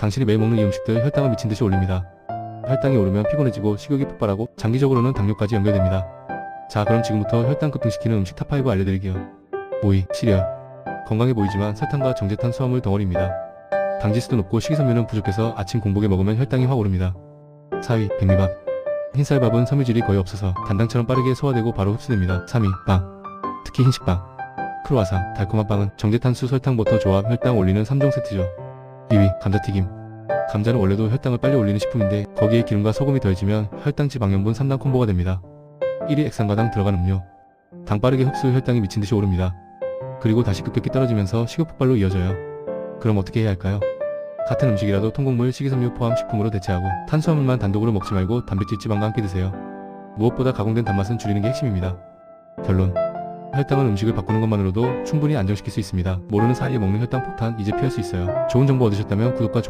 당신이 매일 먹는 이 음식들 혈당을 미친 듯이 올립니다. 혈당이 오르면 피곤해지고 식욕이 폭발하고 장기적으로는 당뇨까지 연결됩니다. 자 그럼 지금부터 혈당 급등시키는 음식 탑5 알려드릴게요. 5위 시리얼 건강해 보이지만 설탕과 정제탄 수화물 덩어리입니다. 당지수도 높고 식이섬유는 부족해서 아침 공복에 먹으면 혈당이 확 오릅니다. 4위 백미밥 흰쌀밥은 섬유질이 거의 없어서 단당처럼 빠르게 소화되고 바로 흡수됩니다. 3위 빵 특히 흰식빵 크로와상 달콤한 빵은 정제탄수 설탕 버터 조합 혈당 올리는 3종 세트죠. 2위 감자튀김 감자는 원래도 혈당을 빨리 올리는 식품인데 거기에 기름과 소금이 더해지면 혈당 지방염분 3단 콤보가 됩니다. 1위 액상과당 들어간 음료 당 빠르게 흡수 혈당이 미친 듯이 오릅니다. 그리고 다시 급격히 떨어지면서 식욕 폭발로 이어져요. 그럼 어떻게 해야 할까요? 같은 음식이라도 통곡물, 식이섬유 포함 식품으로 대체하고 탄수화물만 단독으로 먹지 말고 단백질 지방과 함께 드세요. 무엇보다 가공된 단맛은 줄이는 게 핵심입니다. 결론 혈당은 음식을 바꾸는 것만으로도 충분히 안정시킬 수 있습니다. 모르는 사이에 먹는 혈당 폭탄 이제 피할 수 있어요. 좋은 정보 얻으셨다면 구독과 좋아요